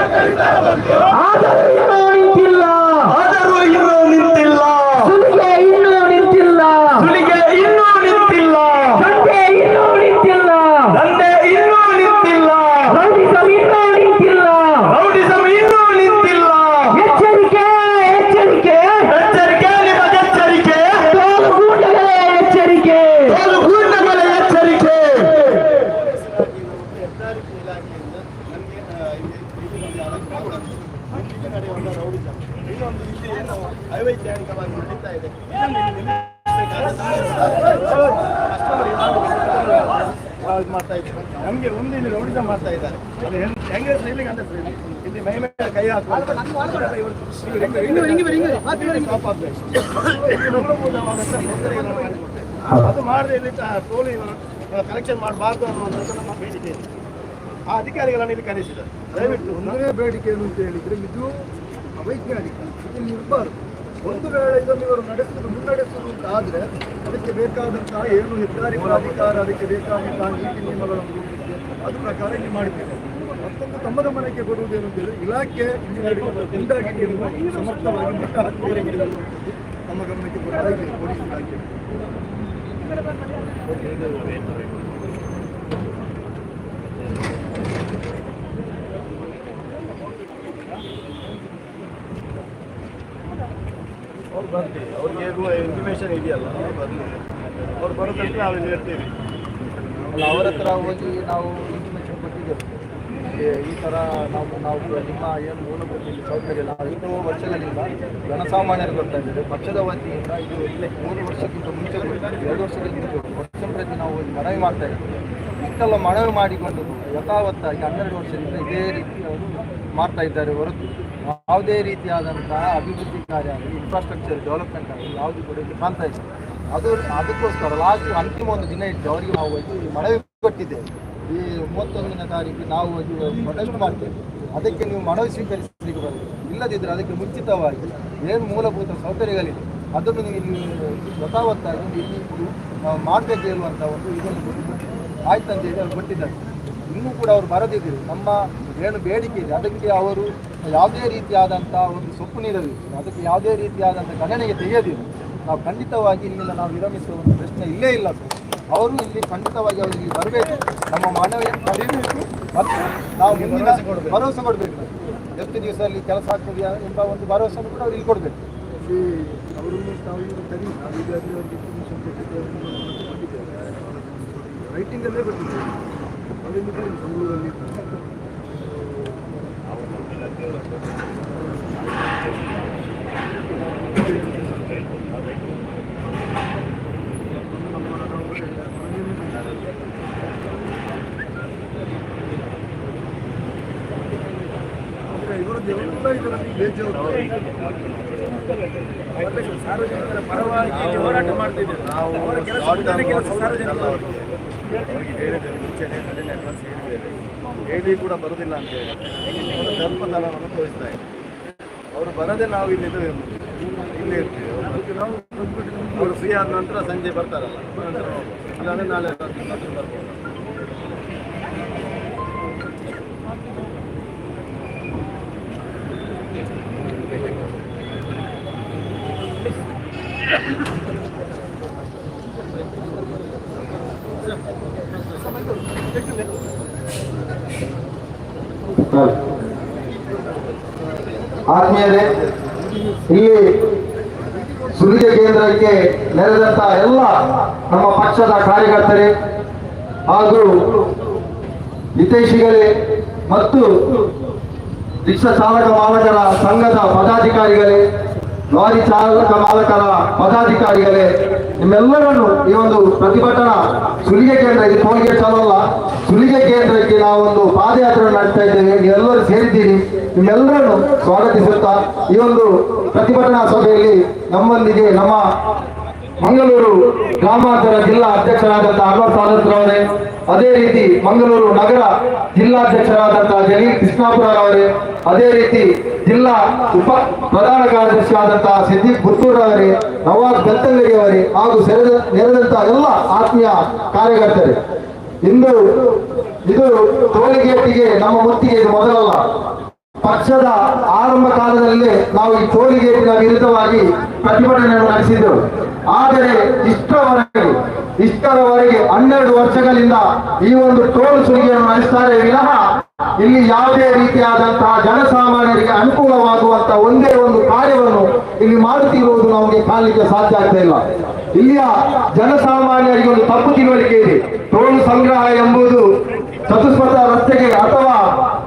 আজাদ ಸಾರಿಗೆ ಇಲಾಖೆಯಿಂದ ನಮಗೆ ಇಲ್ಲಿ ನಡೆಯುವಂಥ ರೌಡಿಸಮ್ ಇನ್ನೊಂದು ವಿಷಯ ಅವೈಜ್ಞಾನಿಕವಾಗಿ ನಡೀತಾ ಇದೆ. ಮಾಡ್ತಾ ಇದ್ದಾರೆ. ನಮಗೆ ಒಂದು ಇಲ್ಲಿ ರೌಡಿಸಮ್ ಮಾಡ್ತಾ ಇದ್ದಾರೆ. ಅದು ಹೆಂಗೆ ಸೈಲಿಗೆ ಅಂತ ಇಲ್ಲಿ? ಮೈ ಮೇಲೆ ಕೈ ಹಾಕುವಂಥ ಅದು ಮಾಡದೆ ಇಲ್ಲಿ ಟೋಲಿ ಕಲೆಕ್ಷನ್ ಮಾಡಬಾರ್ದು ಅನ್ನುವಂಥದ್ದು ನಮ್ಮ ಬೇಡಿಕೆ ಆ ಅಧಿಕಾರಿಗಳನ್ನು ಇಲ್ಲಿ ಕರೆಸಿದ್ದಾರೆ. ದಯವಿಟ್ಟು ಒಂದನೇ ಬೇಡಿಕೆ ಏನು ಅಂತ ಹೇಳಿದ್ರೆ ಇದು ಅವೈಜ್ಞಾನಿಕ ಇಲ್ಲಿ ಇರಬಾರ್ದು ಒಂದು ವೇಳೆ ಇದನ್ನು ಇವರು ನಡೆಸುವುದು ಮುನ್ನಡೆಸುವುದು ಅಂತ ಆದರೆ ಅದಕ್ಕೆ ಬೇಕಾದಂತಹ ಏನು ಹೆದ್ದಾರಿ ಪ್ರಾಧಿಕಾರ ಅದಕ್ಕೆ ಬೇಕಾದಂತಹ ನೀತಿ ನಿಯಮಗಳನ್ನು ರೂಪಿಸಿ ಅದು ಪ್ರಕಾರ ಇಲ್ಲಿ ಮಾಡಿದ್ದೇವೆ. ಮತ್ತೊಂದು ತಮ್ಮ ಗಮನಕ್ಕೆ ಬರುವುದೇನು ಅಂತ ಹೇಳಿದ್ರೆ ಇಲಾಖೆ ಇಂದಾಗಿ ಸಮರ್ಥವಾಗಿ ಮಟ್ಟ ಹತ್ತಿರ ತಮ್ಮ ನಮ್ಮ ಗಮನಕ್ಕೆ ಬರುವುದಾಗಿ ಪೊಲೀಸ್ ಇಲಾಖೆ ಬರ್ತೀವಿ ಅವ್ರಿಗೆ ಇನ್ಫಾರ್ಮೇಷನ್ ಇದೆಯಲ್ಲ ಬರ್ಲಿ ಅವ್ರು ಬರೋದಂತ ನಾವು ಇಲ್ಲಿ ಇರ್ತೀವಿ. ಅವರ ಹತ್ರ ಹೋಗಿ ನಾವು ಇಂಟಿಮೇಷನ್ ಕೊಟ್ಟಿದ್ದೇವೆ. ಈ- ಥರ ನಾವು ನಾವು ನಿಮ್ಮ ಏನು ಮೂಲಭೂತ ಸೌಕರ್ಯ ನಾವು ಐದು ವರ್ಷಗಳಿಂದ ಜನಸಾಮಾನ್ಯರು ಗೊತ್ತಾ ಇದ್ದೇವೆ ಪಕ್ಷದ ವತಿಯಿಂದ ಇದು ಮೂರು ವರ್ಷಕ್ಕಿಂತ ಮುಂಚೆ ಎರಡು ವರ್ಷಕ್ಕಿಂತ ವರ್ಷ ಪ್ರತಿ ನಾವು ಮನವಿ ಮಾಡ್ತಾ ಇದ್ದೀವಿ. ಇಷ್ಟೆಲ್ಲ ಮನವಿ ಮಾಡಿಕೊಂಡು ಯಥಾವತ್ತಾಗಿ ಹನ್ನೆರಡು ವರ್ಷದಿಂದ ಇದೇ ರೀತಿ ಅವರು ಮಾಡ್ತಾ ಇದ್ದಾರೆ ಹೊರತು. ಯಾವುದೇ ರೀತಿಯಾದಂತಹ ಅಭಿವೃದ್ಧಿ ಕಾರ್ಯ ಆಗಲಿ ಇನ್ಫ್ರಾಸ್ಟ್ರಕ್ಚರ್ ಡೆವಲಪ್ಮೆಂಟ್ ಆಗಲಿ, ಯಾವುದು ಕೂಡ ಇಲ್ಲಿ ಕಾಣ್ತಾ ಇದೆ ಅದು, ಅದಕ್ಕೋಸ್ಕರ ಲಾಸ್ಟ್ ಅಂತಿಮ ಒಂದು ದಿನ ಇಟ್ಟು ಅವರಿಗೆ ನಾವು ಹೋಗಿ ಮನವಿ ಕೊಟ್ಟಿದ್ದೇವೆ. ಈ ಮೂವತ್ತೊಂದನೇ ತಾರೀಕು ನಾವು ಪ್ರೊಟೆಸ್ಟ್ ಮಾಡ್ತೇವೆ. ಅದಕ್ಕೆ ನೀವು ಮನವಿ ಸ್ವೀಕರಿಸಲಿಕ್ಕೆ ಬರಬೇಕು ಇಲ್ಲದಿದ್ದರೆ ಅದಕ್ಕೆ ಮುಂಚಿತವಾಗಿ ಏನು ಮೂಲಭೂತ ಸೌಕರ್ಯಗಳಿದೆ ಅದನ್ನು ನೀವು ಯಥಾವತ್ತಾಗಿ ಇಲ್ಲಿ ನಾವು ಮಾಡಬೇಕು ಹೇಳುವಂಥ ಒಂದು ಇದನ್ನು ಕೊಟ್ಟಿದ್ದಾರೆ. ಆಯ್ತಂತ ಹೇಳಿ ಅವ್ರು ಕೊಟ್ಟಿದ್ದಾರೆ. ಇನ್ನೂ ಕೂಡ ಅವರು ಬರದಿದ್ದರು ನಮ್ಮ ಏನು ಬೇಡಿಕೆ ಇದೆ. ಅದಕ್ಕೆ ಅವರು ಯಾವುದೇ ರೀತಿಯಾದಂಥ ಒಂದು ಸೊಪ್ಪು ನೀಡಬೇಕು ಅದಕ್ಕೆ ಯಾವುದೇ ರೀತಿಯಾದಂಥ ಗಣನೆಗೆ ತೆಗೆಯದಿಲ್ಲ. ನಾವು ಖಂಡಿತವಾಗಿ ಇಲ್ಲಿಂದ ನಾವು ವಿರಮಿಸುವ ಒಂದು ಪ್ರಶ್ನೆ ಇಲ್ಲೇ ಇಲ್ಲ ಸರ್. ಅವರು ಇಲ್ಲಿ ಖಂಡಿತವಾಗಿ ಅವರು ಇಲ್ಲಿ ಬರಬೇಕು. ನಮ್ಮ ಮಾನವೀಯತೆ ಪಡೆಯಬೇಕು ಮತ್ತು ನಾವು ಮುಂದಿನ ಭರವಸೆ ಕೊಡಬೇಕು. ಎಷ್ಟು ದಿವಸ ಅಲ್ಲಿ ಕೆಲಸ ಆಗ್ತದೆಯಾ ಎಂಬ ಒಂದು ಭರವಸೆಯನ್ನು ಕೂಡ ಅವ್ರು ಇಲ್ಲಿ ಕೊಡಬೇಕು. ಈ ಅವರನ್ನು ತಾವು ಇವರು ಕರಿ. ನಾವು ಈಗಾಗಲೇ ಅವ್ರಿಗೆ ಇನ್ಫಾರ್ಮೇಷನ್ ಕೊಟ್ಟಿದ್ದೇವೆ ರೈಟಿಂಗಲ್ಲೇ ಬರ್ತಿದ್ದೇವೆ ಅವರಿಂದ ಬೆಂಗಳೂರಲ್ಲಿ ಇವರದ್ದು ಎಲ್ಲ ಇದರಲ್ಲಿ ಬೇಜವಾಬ್ದಾರಿ ಸಾರ್ವಜನಿಕರ ಪರವಾಗಿ ಹೋರಾಟ ಮಾಡ್ತಿದ್ದೇವೆ ನಾವು ಕೆಲಸ ಸಾರ್ವಜನಿಕರು ಹೇಳಿದ್ದೇವೆ ಹೇಳಿ ಕೂಡ ಬರೋದಿಲ್ಲ ಅಂತ ಹೇಳಿ. ದರ್ಪತನವನ್ನು ತೋರಿಸ್ತಾ ಇದೆ ಅವರು ಬರದೆ ನಾವು ಇಲ್ಲಿ ಇಲ್ಲೇ ಇರ್ತೀವಿ. ಅವರು ಫ್ರೀ ಆದ ನಂತರ ಸಂಜೆ ಬರ್ತಾರಲ್ಲ. ಇಲ್ಲಾಂದ್ರೆ ನಾಳೆ ರಾತ್ರಿ ಬರ್ಬೋದು ಇಲ್ಲಿ ಸುಲಿಗೆ ಕೇಂದ್ರಕ್ಕೆ ನೆರೆದಂತ ಎಲ್ಲ ನಮ್ಮ ಪಕ್ಷದ ಕಾರ್ಯಕರ್ತರೇ ಹಾಗೂ ಹಿತೈಷಿಗಳೇ ಮತ್ತು ರಿಕ್ಷಾ ಚಾಲಕ ಮಾಲಕರ ಸಂಘದ ಪದಾಧಿಕಾರಿಗಳೇ ಲಾರಿ ಚಾಲಕ, ಮಾಲಕರ ಪದಾಧಿಕಾರಿಗಳೇ, ನಿಮ್ಮೆಲ್ಲರನ್ನು ಈ ಒಂದು ಪ್ರತಿಭಟನಾ ಸುಲಿಗೆ ಕೇಂದ್ರ, ಇದು ಟೋಲ್ಗೇಟ್ ಚಾಲಲ್ಲ, ಸುಲಿಗೆ ಕೇಂದ್ರಕ್ಕೆ ನಾವೊಂದು ಪಾದಯಾತ್ರೆ ನಡೆಸ್ತಾ ಇದ್ದೇವೆ. ನೀವೆಲ್ಲರೂ ಸೇರಿದ್ದೀರಿ. ನಿಮ್ಮೆಲ್ಲರನ್ನು ಸ್ವಾಗತಿಸುತ್ತಾ ಈ ಒಂದು ಪ್ರತಿಭಟನಾ ಸಭೆಯಲ್ಲಿ ನಮ್ಮೊಂದಿಗೆ ನಮ್ಮ ಮಂಗಳೂರು ಗ್ರಾಮಾಂತರ ಜಿಲ್ಲಾ ಅಧ್ಯಕ್ಷರಾದಂತಹ ಅನ್ವರ್ ಸಾದತ್ ಅವರೇ, ಅದೇ ರೀತಿ ಮಂಗಳೂರು ನಗರ ಜಿಲ್ಲಾಧ್ಯಕ್ಷರಾದಂತಹ ಜಲೀಲ್ ಕೃಷ್ಣಾಪುರ ಅವರೇ, ಅದೇ ರೀತಿ ಜಿಲ್ಲಾ ಉಪ ಪ್ರಧಾನ ಕಾರ್ಯದರ್ಶಿ ಆದಂತಹ ಅವರೇ, ನವಾಜ್ ಗಂತಂಗಡಿ ಅವರೇ ಹಾಗೂ ಸೆರೆದ ನೆರೆದಂತಹ ಎಲ್ಲ ಆತ್ಮೀಯ ಕಾರ್ಯಕರ್ತರೇ. ಇಂದು ಇದು ಟೋಲ್ಗೇಟಿಗೆ ನಮ್ಮ ಮುತ್ತಿಗೆ ಇದು ಮೊದಲಲ್ಲ. ಪಕ್ಷದ ಆರಂಭ ಕಾಲದಲ್ಲೇ ನಾವು ಈ ಟೋಲ್ಗೇಟಿನ ವಿರುದ್ಧವಾಗಿ ಪ್ರತಿಭಟನೆಯನ್ನು ನಡೆಸಿದ್ದೆವು. ಆದರೆ ಇಷ್ಟರವರೆಗೆ ಇಷ್ಟರವರೆಗೆ ಹನ್ನೆರಡು ವರ್ಷಗಳಿಂದ ಈ ಒಂದು ಟೋಲ್ ಸುಲಿಗೆಯನ್ನು ನಡೆಸ್ತಾರೆ ವಿನಃ ಇಲ್ಲಿ ಯಾವುದೇ ರೀತಿಯಾದಂತಹ ಜನಸಾಮಾನ್ಯರಿಗೆ ಅನುಕೂಲವಾಗುವಂತಹ ಒಂದೇ ಒಂದು ಕಾರ್ಯವನ್ನು ಇಲ್ಲಿ ಮಾಡುತ್ತಿರುವುದು ನಮಗೆ ಕಾಣಲಿಕ್ಕೆ ಸಾಧ್ಯ ಆಗ್ತಾ ಇಲ್ಲ. ಇಲ್ಲಿಯ ಜನಸಾಮಾನ್ಯರಿಗೆ ಒಂದು ತಪ್ಪು ತಿಳುವಳಿಕೆ ಇದೆ. ಟೋಲ್ ಸಂಗ್ರಹ ಎಂಬುದು ಚತುಷ್ಪಥ ರಸ್ತೆಗೆ ಅಥವಾ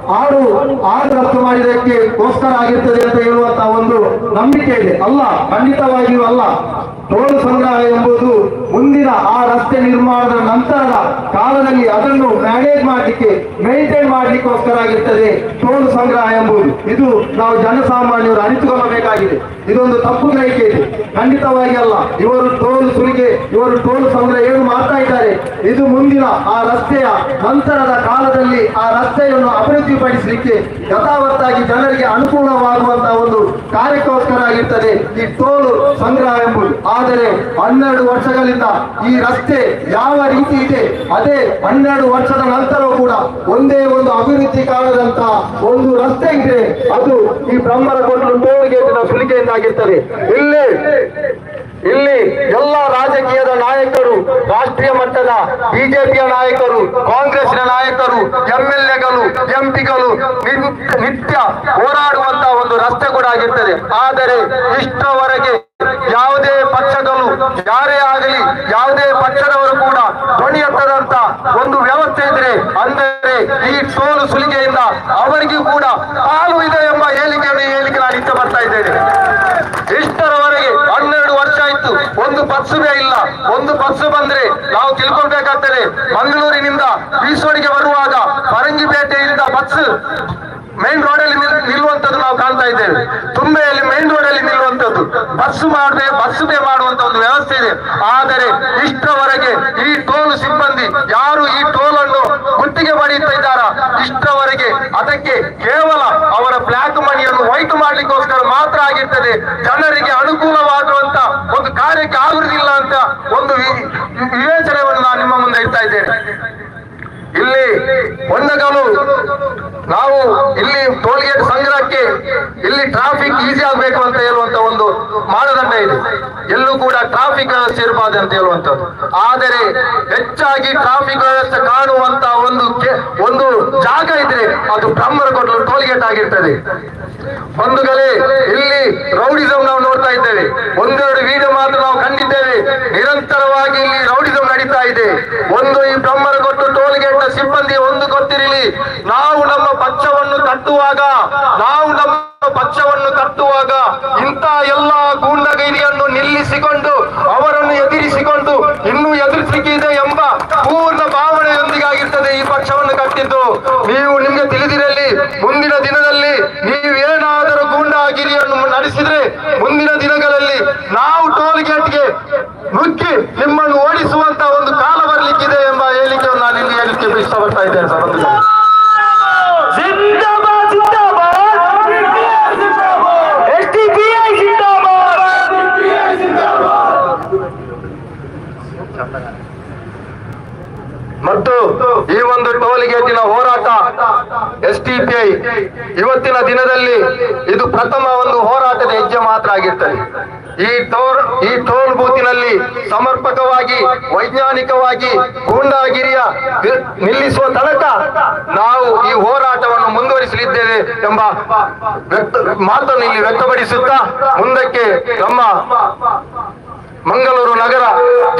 ಆರು ಆರು ರಫ್ತು ಮಾಡಿದಕ್ಕೆ ಗೋಸ್ಕರ ಆಗಿರ್ತದೆ ಅಂತ ಹೇಳುವಂತಹ ಒಂದು ನಂಬಿಕೆ ಇದೆ. ಅಲ್ಲ ಖಂಡಿತವಾಗಿಯೂ ಅಲ್ಲ. ಟೋಲ್ ಸಂಗ್ರಹ ಎಂಬುದು ಮುಂದಿನ ಆ ರಸ್ತೆ ನಿರ್ಮಾಣದ ನಂತರದ ಕಾಲದಲ್ಲಿ ಅದನ್ನು ಮ್ಯಾನೇಜ್ ಮಾಡಲಿಕ್ಕೆ ಮೇಂಟೈನ್ ಮಾಡಲಿಕ್ಕೋಸ್ಕರ ಆಗಿರ್ತದೆ ಟೋಲ್ ಸಂಗ್ರಹ ಎಂಬುದು. ಇದು ನಾವು ಜನಸಾಮಾನ್ಯರು ಅರಿತುಕೊಳ್ಳಬೇಕಾಗಿದೆ. ಇದೊಂದು ತಪ್ಪು ಗ್ರಹಿಕೆ ಇದೆ. ಖಂಡಿತವಾಗಿ ಅಲ್ಲ. ಇವರು ಟೋಲ್ ಸುಲಿಗೆ, ಇವರು ಟೋಲ್ ಸಂಗ್ರಹ ಏನು ಮಾಡ್ತಾ ಇದ್ದಾರೆ? ಇದು ಮುಂದಿನ ಆ ರಸ್ತೆಯ ನಂತರದ ಕಾಲದಲ್ಲಿ ಆ ರಸ್ತೆಯನ್ನು ಅಭಿವೃದ್ಧಿಪಡಿಸಲಿಕ್ಕೆ ಯಥಾವತ್ತಾಗಿ ಜನರಿಗೆ ಅನುಕೂಲವಾಗುವಂತಹ ಒಂದು ಕಾರ್ಯಕ್ಕೋಸ್ಕರ ಆಗಿರ್ತದೆ ಈ ಟೋಲ್ ಸಂಗ್ರಹ ಎಂಬುದು. ಆದರೆ ಹನ್ನೆರಡು ವರ್ಷಗಳಿಂದ ಈ ರಸ್ತೆ ಯಾವ ರೀತಿ ಇದೆ, ಅದೇ ಹನ್ನೆರಡು ವರ್ಷದ ನಂತರವೂ ಕೂಡ ಒಂದೇ ಒಂದು ಅಭಿವೃದ್ಧಿ ಕಾಣದಂತ ಒಂದು ರಸ್ತೆ ಇದೆ. ಅದು ಈ ಬ್ರಹ್ಮರ ಕೊಟ್ಟಲು ಟೋಲ್ ಗೇಟಿನ ಸುಲಿಗೆಯಿಂದಾಗಿರ್ತದೆ ಇಲ್ಲಿ ಇಲ್ಲಿ ಎಲ್ಲ ರಾಜಕೀಯದ ನಾಯಕರು, ರಾಷ್ಟ್ರೀಯ ಮಟ್ಟದ ಬಿಜೆಪಿಯ ನಾಯಕರು ಕಾಂಗ್ರೆಸ್ನ ನಾಯಕರು ಎಂಎಲ್ಎಗಳು, ಎಂಪಿಗಳು ನಿತ್ಯ ಹೋರಾಡುವಂತಹ ಒಂದು ರಸ್ತೆ ಕೂಡ ಆಗಿರ್ತದೆ. ಆದರೆ ಇಷ್ಟವರೆಗೆ ಯಾವುದೇ ಪಕ್ಷಗಳು, ಯಾರೇ ಆಗಲಿ, ಯಾವುದೇ ಪಕ್ಷದವರು ಕೂಡ ಧ್ವನಿ ಎತ್ತದಂತ ಒಂದು ವ್ಯವಸ್ಥೆ ಇದ್ರೆ, ಅಂದರೆ ಈ ಸೋಲು ಸುಲಿಗೆಯಿಂದ ಅವರಿಗೂ ಕೂಡ ಪಾಲು ಇದೆ ಎಂಬ ಹೇಳಿಕೆಯನ್ನು ಹೇಳಿಕೆ ನಾನು ಇಷ್ಟ ಬರ್ತಾ ಇದ್ದೇನೆ. ಆಯ್ತು ಒಂದು ಬಸ್ಸುವೇ ಇಲ್ಲ. ಒಂದು ಬಸ್ಸು ಬಂದ್ರೆ ನಾವು ತಿಳ್ಕೊಳ್ಬೇಕಾಗ್ತದೆ. ಮಂಗಳೂರಿನಿಂದ ಬೀಸೋಡಿಗೆ ಬರುವಾಗ ಪರಂಗಿಪೇಟೆಯಿಂದ ಬಸ್ ಮೈನ್ ರೋಡ್ ಅಲ್ಲಿ ನಿಲ್- ನಿಲ್ಲುವಂತದ್ದು ನಾವು ಕಾಣ್ತಾ ಇದ್ದೇವೆ. ತುಂಬೆಯಲ್ಲಿ ಮೈನ್ ರೋಡ್ ಅಲ್ಲಿ ನಿಲ್ಲುವಂತದ್ದು ಬಸ್ ಮಾಡದೆ ಬಸ್ ಬೇ ಮಾಡುವಂತ ಒಂದು ವ್ಯವಸ್ಥೆ ಇದೆ. ಆದರೆ ಇಷ್ಟವರೆಗೆ ಈ ಟೋಲ್ ಸಿಬ್ಬಂದಿ ಯಾರು ಈ ಟೋಲ್ ಅನ್ನು ಗುತ್ತಿಗೆ ಪಡೆಯುತ್ತಾ ಇದ್ದಾರ? ಇಷ್ಟವರೆಗೆ ಅದಕ್ಕೆ ಕೇವಲ ಅವರ ಬ್ಲಾಕ್ ಮನಿಯನ್ನು ವೈಟ್ ಮಾಡ್ಲಿಕ್ಕೋಸ್ಕರ ಮಾತ್ರ ಆಗಿರ್ತದೆ. ಜನರಿಗೆ ಅನುಕೂಲವಾಗುವಂತ ಒಂದು ಕಾರ್ಯಕ್ಕೆ ಆಗುವುದಿಲ್ಲ ಅಂತ ಒಂದು ವಿವೇಚನೆಯನ್ನು ನಾನು ನಿಮ್ಮ ಮುಂದೆ ಇಡ್ತಾ ಇದ್ದೇನೆ. ಇಲ್ಲಿ ಒಂದಗಲು ನಾವು ಇಲ್ಲಿ ಟೋಲ್ಗೇಟ್ ಸಂಗ್ರಹಕ್ಕೆ ಇಲ್ಲಿ ಟ್ರಾಫಿಕ್ ಈಸಿ ಆಗಬೇಕು ಅಂತ ಹೇಳುವಂತ ಒಂದು ಮಾನದಂಡ ಇದೆ. ಎಲ್ಲೂ ಕೂಡ ಟ್ರಾಫಿಕ್ ವ್ಯವಸ್ಥೆ ಇರಬಾರ್ದು ಅಂತ ಹೇಳುವಂಥದ್ದು. ಆದರೆ ಹೆಚ್ಚಾಗಿ ಟ್ರಾಫಿಕ್ ವ್ಯವಸ್ಥೆ ಕಾಣುವಂತ ಒಂದು ಒಂದು ಜಾಗ ಇದ್ರೆ ಅದು ಬ್ರಹ್ಮರ ಕೊಟ್ಟಲು ಟೋಲ್ಗೇಟ್ ಆಗಿರ್ತದೆ. ಬಂಧುಗಳೇ ಇಲ್ಲಿ ರೌಡಿಸಂ ನಾವು ನೋಡ್ತಾ ಇದ್ದೇವೆ. ಒಂದೆರಡು ವಿಡಿಯೋ ಮಾತ್ರ ನಾವು ಕಂಡಿದ್ದೇವೆ ನಿರಂತರವಾಗಿ ಇಲ್ಲಿ ರೌಡಿಸಂ ನಡೀತಾ ಇದೆ ಒಂದು ಈ ಬ್ರಹ್ಮರ ಕೊಟ್ಟು ಟೋಲ್ಗೇಟ್ನ ಸಿಬ್ಬಂದಿ ಒಂದು ಗೊತ್ತಿರಲಿ ನಾವು ನಮ್ಮ ಪಕ್ಷವನ್ನು ಕಟ್ಟುವಾಗ, ನಾವು ನಮ್ಮ ಪಕ್ಷವನ್ನು ಕಟ್ಟುವಾಗ ಇಂಥ ಎಲ್ಲ ಗೂಂಡಗೈರಿಯನ್ನು ನಿಲ್ಲಿಸಿಕೊಂಡು, ಅವರನ್ನು ಎದುರಿಸಿಕೊಂಡು ಇನ್ನೂ ಎದುರಿಸಲಿಕ್ಕಿದೆ ಎಂಬ ಪೂರ್ಣ ಭಾವನೆಯೊಂದಿಗಾಗಿರ್ತದೆ ಈ ಪಕ್ಷವನ್ನು ಕಟ್ಟಿದ್ದು. ನೀವು ನಿಮ್ಗೆ ತಿಳಿದಿರಲಿ, ಮುಂದಿನ ದಿನದಲ್ಲಿ ನೀವೇನಾದರೂ ಗೂಂಡಾಗಿರಿಯನ್ನು ನಡೆಸಿದ್ರೆ ಮುಂದಿನ ದಿನಗಳಲ್ಲಿ ನಾವು ಟೋಲ್ ಗೇಟ್ಗೆ ನುಗ್ಗಿ ನಿಮ್ಮನ್ನು ಓಡಿಸುವಂತ ಒಂದು ಕಾಲ ಬರಲಿಕ್ಕಿದೆ ಎಂಬ ಹೇಳಿಕೆಯನ್ನು ನಾನು ಇಲ್ಲಿ ಹೇಳಿಕೆ ಇಷ್ಟಪಡ್ತಾ ಇದ್ದೇನೆ ಸಂಬಂಧಿಸಿದ ಒಂದು ಹೋರಾಟ. ಎಸ್ ಟಿ ಪಿ ಐ, ಇವತ್ತಿನ ದಿನದಲ್ಲಿ ಇದು ಪ್ರಥಮ ಒಂದು ಹೋರಾಟದ ಹೆಜ್ಜೆ ಮಾತ್ರ ಆಗಿರ್ತದೆ. ಈ ಟೋಲ್ ಈ ಟೋಲ್ ಬೂತಿನಲ್ಲಿ ಸಮರ್ಪಕವಾಗಿ, ವೈಜ್ಞಾನಿಕವಾಗಿ ಗೂಂಡಾಗಿರಿಯ ನಿಲ್ಲಿಸುವ ತನಕ ನಾವು ಈ ಹೋರಾಟವನ್ನು ಮುಂದುವರಿಸಲಿದ್ದೇವೆ ಎಂಬ ಮಾತನ್ನು ಇಲ್ಲಿ ವ್ಯಕ್ತಪಡಿಸುತ್ತಾ ಮುಂದಕ್ಕೆ ನಮ್ಮ ಮಂಗಳೂರು ನಗರ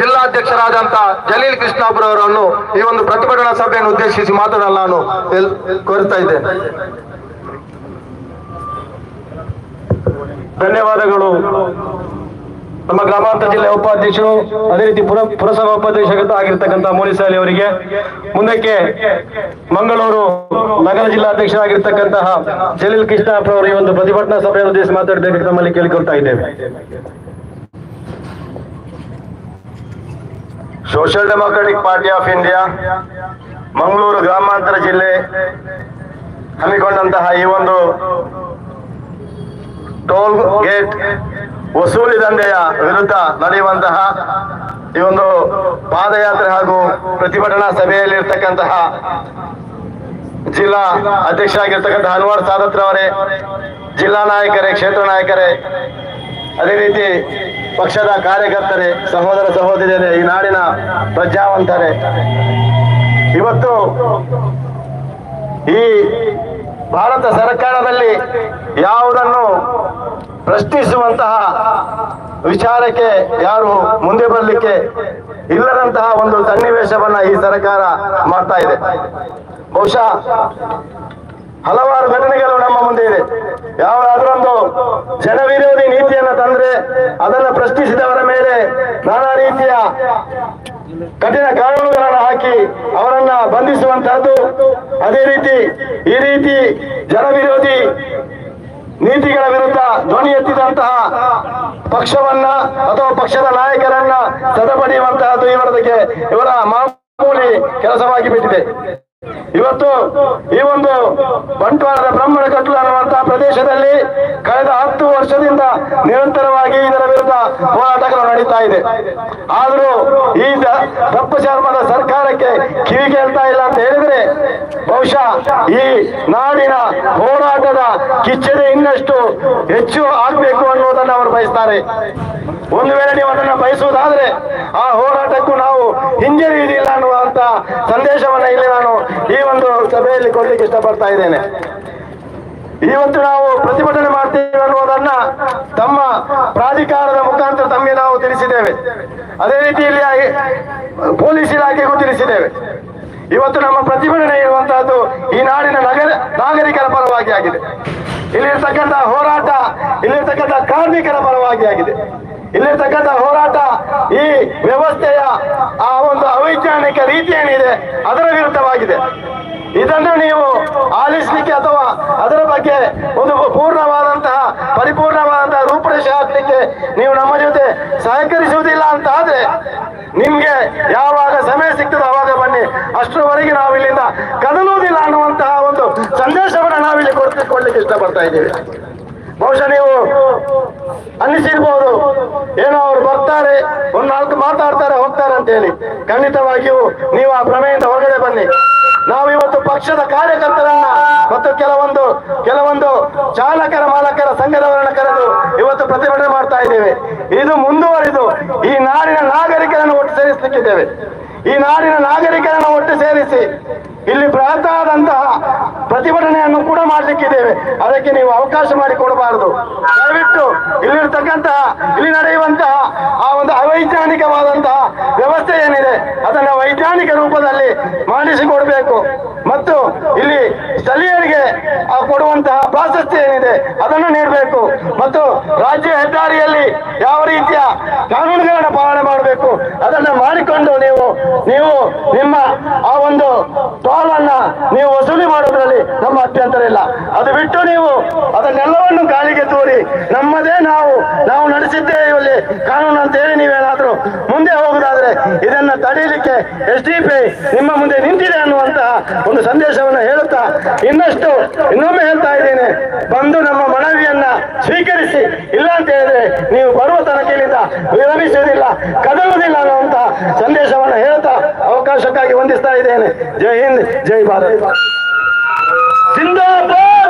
ಜಿಲ್ಲಾಧ್ಯಕ್ಷರಾದಂತ ಜಲೀಲ್ ಕೃಷ್ಣಾಪುರ ಅವರನ್ನು ಈ ಒಂದು ಪ್ರತಿಭಟನಾ ಸಭೆಯನ್ನು ಉದ್ದೇಶಿಸಿ ಮಾತನಾಡಲು ನಾನು ಕೋರ್ತಾ ಇದ್ದೇನೆ ಧನ್ಯವಾದಗಳು. ನಮ್ಮ ಗ್ರಾಮಾಂತರ ಜಿಲ್ಲೆ ಉಪಾಧ್ಯಕ್ಷರು, ಅದೇ ರೀತಿ ಪುರ ಪುರಸಭಾ ಉಪಾಧ್ಯಕ್ಷ ಆಗಿರ್ತಕ್ಕಂಥ ಮೋನಿಸಾಲಿ ಅವರಿಗೆ ಮುಂದಕ್ಕೆ ಮಂಗಳೂರು ನಗರ ಜಿಲ್ಲಾಧ್ಯಕ್ಷರಾಗಿರ್ತಕ್ಕಂತಹ ಜಲೀಲ್ ಕೃಷ್ಣಪ್ಪ ಅವರು ಈ ಒಂದು ಪ್ರತಿಭಟನಾ ಸಭೆಯನ್ನು ಉದ್ದೇಶಿಸಿ ಮಾತಾಡಬೇಕು ನಮ್ಮಲ್ಲಿ ಕೇಳಿಕೊಳ್ತಾ ಇದ್ದೇವೆ. Social democratic party of India Mangaluru ಗ್ರಾಮಾಂತರ ಜಿಲ್ಲೆ ಹಮ್ಮಿಕೊಂಡಂತಹ ಈ ಒಂದು ಟೋಲ್ ಗೇಟ್ ವಸೂಲಿ ದಂಧೆಯ ವಿರುದ್ಧ ನಡೆಯುವಂತಹ ಈ ಒಂದು ಪಾದಯಾತ್ರೆ ಹಾಗೂ ಪ್ರತಿಭಟನಾ ಸಭೆಯಲ್ಲಿ ಇರ್ತಕ್ಕಂತಹ ಜಿಲ್ಲಾ ಅಧ್ಯಕ್ಷರಾಗಿರ್ತಕ್ಕಂತಹ ಅನ್ವರ್ ಸಾದತ್ರ ಅವರೇ ಜಿಲ್ಲಾ ನಾಯಕರೇ, ಕ್ಷೇತ್ರ ನಾಯಕರೇ, ಅದೇ ರೀತಿ ಪಕ್ಷದ ಕಾರ್ಯಕರ್ತರೇ, ಸಹೋದರ ಸಹೋದರಿಯರೇ, ಈ ನಾಡಿನ ಪ್ರಜಾವಂತರೇ. ಇವತ್ತು ಈ ಭಾರತ ಸರ್ಕಾರದಲ್ಲಿ ಯಾವುದನ್ನು ಪ್ರಶ್ನಿಸುವಂತಹ ವಿಚಾರಕ್ಕೆ ಯಾರು ಮುಂದೆ ಬರಲಿಕ್ಕೆ ಇಲ್ಲದಂತಹ ಒಂದು ಸನ್ನಿವೇಶವನ್ನ ಈ ಸರ್ಕಾರ ಮಾಡ್ತಾ ಇದೆ. ಬಹುಶಃ ಹಲವಾರು ಘಟನೆಗಳು ನಮ್ಮ ಮುಂದೆ ಇದೆ. ಯಾವುದಾದ್ರೊಂದು ಜನವಿರೋಧಿ ನೀತಿಯನ್ನು ತಂದ್ರೆ ಅದನ್ನು ಪ್ರಶ್ನಿಸಿದವರ ಮೇಲೆ ನಾನಾ ರೀತಿಯ ಕಠಿಣ ಕಾನೂನುಗಳನ್ನು ಹಾಕಿ ಅವರನ್ನ ಬಂಧಿಸುವಂತಹದ್ದು ಅದೇ ರೀತಿ ಈ ರೀತಿ ಜನವಿರೋಧಿ ನೀತಿಗಳ ವಿರುದ್ಧ ಧ್ವನಿ ಎತ್ತಿದಂತಹ ಪಕ್ಷವನ್ನ ಅಥವಾ ಪಕ್ಷದ ನಾಯಕರನ್ನ ಸದಪಡೆಯುವಂತಹದ್ದು ಇವರದಕ್ಕೆ ಇವರ ಮಾಮೂಲಿ ಕೆಲಸವಾಗಿ ಬಿಟ್ಟಿದೆ. ಇವತ್ತು ಈ ಒಂದು ಬಂಟ್ವಾಳದ ಬ್ರಾಹ್ಮಣ ಕಟ್ಲು ಅನ್ನುವಂತಹ ಪ್ರದೇಶದಲ್ಲಿ ಕಳೆದ ಹತ್ತು ವರ್ಷದಿಂದ ನಿರಂತರವಾಗಿ ಇದರ ವಿರುದ್ಧ ಹೋರಾಟಗಳು ನಡೀತಾ ಇದೆ. ಆದರೂ ಈ ತಪ್ಪು ಚರ್ಮದ ಸರ್ಕಾರಕ್ಕೆ ಕಿವಿ ಕೇಳ್ತಾ ಇಲ್ಲ ಅಂತ ಹೇಳಿದ್ರೆ ಬಹುಶಃ ಈ ನಾಡಿನ ಹೋರಾಟದ ಕಿಚ್ಚದೆ ಇನ್ನಷ್ಟು ಹೆಚ್ಚು ಆಗ್ಬೇಕು ಅನ್ನುವುದನ್ನು ಅವರು ಬಯಸ್ತಾರೆ. ಒಂದು ವೇಳೆ ನೀವು ಅದನ್ನ ಬಯಸುವುದಾದ್ರೆ ಆ ಹೋರಾಟಕ್ಕೂ ನಾವು ಹಿಂಜರಿಯುವುದಿಲ್ಲ ಅನ್ನುವಂತ ಸಂದೇಶವನ್ನ ಇಲ್ಲಿ ನಾನು ಈ ಒಂದು ಸಭೆಯಲ್ಲಿ ಕೊಡ್ಲಿಕ್ಕೆ ಇಷ್ಟಪಡ್ತಾ ಇದ್ದೇನೆ. ಇವತ್ತು ನಾವು ಪ್ರತಿಭಟನೆ ಮಾಡ್ತೇವೆ ಅನ್ನುವುದನ್ನ ತಮ್ಮ ಪ್ರಾಧಿಕಾರದ ಮುಖಾಂತರ ತಮಗೆ ನಾವು ತಿಳಿಸಿದ್ದೇವೆ. ಅದೇ ರೀತಿಯಲ್ಲಿ ಪೊಲೀಸ್ ಇಲಾಖೆಗೂ ತಿಳಿಸಿದ್ದೇವೆ. ಇವತ್ತು ನಮ್ಮ ಪ್ರತಿಭಟನೆ ಇರುವಂತಹದ್ದು ಈ ನಾಡಿನ ನಗರ ನಾಗರಿಕರ ಪರವಾಗಿ ಆಗಿದೆ. ಇಲ್ಲಿರ್ತಕ್ಕಂಥ ಹೋರಾಟ, ಇಲ್ಲಿರ್ತಕ್ಕಂಥ ಕಾರ್ಮಿಕರ ಪರವಾಗಿ ಆಗಿದೆ. ಇಲ್ಲಿರ್ತಕ್ಕಂಥ ಹೋರಾಟ ಈ ವ್ಯವಸ್ಥೆಯ ಆ ಒಂದು ಅವೈಜ್ಞಾನಿಕ ರೀತಿ ಏನಿದೆ, ಅದರ ವಿರುದ್ಧವಾಗಿದೆ. ಇದನ್ನು ನೀವು ಆಲಿಸಲಿಕ್ಕೆ ಅಥವಾ ಅದರ ಬಗ್ಗೆ ಒಂದು ಪೂರ್ಣವಾದಂತಹ, ಪರಿಪೂರ್ಣವಾದಂತಹ ರೂಪರೇಷೆ ಹಾಕ್ಲಿಕ್ಕೆ ನೀವು ನಮ್ಮ ಜೊತೆ ಸಹಕರಿಸುವುದಿಲ್ಲ ಅಂತ ಆದ್ರೆ, ನಿಮ್ಗೆ ಯಾವಾಗ ಸಮಯ ಸಿಗ್ತದೆ ಅವಾಗ ಬನ್ನಿ. ಅಷ್ಟರವರೆಗೆ ನಾವು ಇಲ್ಲಿಂದ ಕದಲುವುದಿಲ್ಲ ಅನ್ನುವಂತಹ ಒಂದು ಸಂದೇಶವನ್ನು ನಾವಿಲ್ಲಿ ಕೊಡ್ಲಿಕ್ಕೆ ಇಷ್ಟಪಡ್ತಾ ಇದ್ದೀವಿ. ಬಹುಶಃ ನೀವು ಅನ್ನಿಸಿರ್ಬೋದು. ಏನೋ ಅವ್ರು ಬರ್ತಾರೆ, ಒಂದ್ ನಾಲ್ಕು ಮಾತಾಡ್ತಾರೆ, ಹೋಗ್ತಾರೆ ಅಂತ ಹೇಳಿ. ಖಂಡಿತವಾಗಿಯೂ ನೀವು ಆ ಭ್ರಮೆಯಿಂದ ಹೊರಗಡೆ ಬನ್ನಿ. ನಾವು ಇವತ್ತು ಪಕ್ಷದ ಕಾರ್ಯಕರ್ತರನ್ನ ಮತ್ತು ಕೆಲವೊಂದು ಕೆಲವೊಂದು ಚಾಲಕರ, ಮಾಲಕರ ಸಂಘದವರನ್ನ ಕರೆದು ಇವತ್ತು ಪ್ರತಿಭಟನೆ ಮಾಡ್ತಾ ಇದ್ದೇವೆ. ಇದು ಮುಂದುವರಿದು ಈ ನಾಡಿನ ನಾಗರಿಕರನ್ನು ಒಟ್ಟು ಸೇರಿಸಲಿಕ್ಕಿದ್ದೇವೆ. ಈ ನಾಡಿನ ನಾಗರಿಕರನ್ನು ಒಟ್ಟು ಸೇರಿಸಿ ಇಲ್ಲಿ ಬೃಹತ್ತಾದಂತಹ ಪ್ರತಿಭಟನೆಯನ್ನು ಕೂಡ ಮಾಡಲಿಕ್ಕಿದ್ದೇವೆ. ಅದಕ್ಕೆ ನೀವು ಅವಕಾಶ ಮಾಡಿಕೊಡಬಾರದು ದಯವಿಟ್ಟು ಇಲ್ಲಿರ್ತಕ್ಕಂತಹ, ಇಲ್ಲಿ ನಡೆಯುವಂತಹ ಆ ಒಂದು ಅವೈಜ್ಞಾನಿಕವಾದಂತಹ ವ್ಯವಸ್ಥೆ ಏನಿದೆ, ಅದನ್ನು ವೈಜ್ಞಾನಿಕ ರೂಪದಲ್ಲಿ ಮಾಡಿಸಿಕೊಡಬೇಕು. ಇಲ್ಲಿ ಸ್ಥಳೀಯರಿಗೆ ಕೊಡುವಂತಹ ಪ್ರಾಶಸ್ತ್ಯ ಏನಿದೆ, ಅದನ್ನು ನೀಡಬೇಕು. ಮತ್ತು ರಾಜ್ಯ ಹೆದ್ದಾರಿಯಲ್ಲಿ ಯಾವ ರೀತಿಯ ಕಾನೂನುಗಳನ್ನು ಪಾಲನೆ ಮಾಡಬೇಕು, ಅದನ್ನು ಮಾಡಿಕೊಂಡು ನೀವು ನೀವು ನಿಮ್ಮ ಆ ಒಂದು ಟೋಲನ್ನ ನೀವು ವಸೂಲಿ ಮಾಡೋದ್ರಲ್ಲಿ ನಮ್ಮ ಅಭ್ಯಂತರ ಇಲ್ಲ. ಅದು ಬಿಟ್ಟು ನೀವು ಅದನ್ನೆಲ್ಲವನ್ನು ಗಾಳಿಗೆ ತೋರಿ, ನಮ್ಮದೇ ನಾವು ನಾವು ನಡೆಸಿದ್ದೇ ಇಲ್ಲಿ ಕಾನೂನು ಅಂತ ಹೇಳಿ ನೀವೇನಾದ್ರೂ ಮುಂದೆ ಹೋಗುದಾದ್ರೆ ಇದನ್ನ ತಡೆಯಲಿಕ್ಕೆ ಎಸ್ ಡಿ ಪಿ ನಿಮ್ಮ ಮುಂದೆ ನಿಂತಿದೆ ಅನ್ನುವಂತ ಒಂದು ಸಂದೇಶವನ್ನು ಹೇಳುತ್ತಾ ಇನ್ನಷ್ಟು ಇನ್ನೊಮ್ಮೆ ಹೇಳ್ತಾ ಇದ್ದೇನೆ. ಬಂದು ನಮ್ಮ ಮನವಿಯನ್ನ ಸ್ವೀಕರಿಸಿ. ಇಲ್ಲ ಅಂತ ಹೇಳಿದ್ರೆ ನೀವು ಬರುವ ತನಕ ಇಲ್ಲಿಂದ ವಿರಮಿಸುವುದಿಲ್ಲ, ಕದಲುವುದಿಲ್ಲ ಅನ್ನುವಂತ ಸಂದೇಶವನ್ನು ಹೇಳ್ತಾ ಅವಕಾಶಕ್ಕಾಗಿ ವಂದಿಸ್ತಾ ಇದ್ದೇನೆ. ಜೈ ಹಿಂದ್, ಜೈ ಭಾರತ್. ಜಿಂದಾಬಾದ್!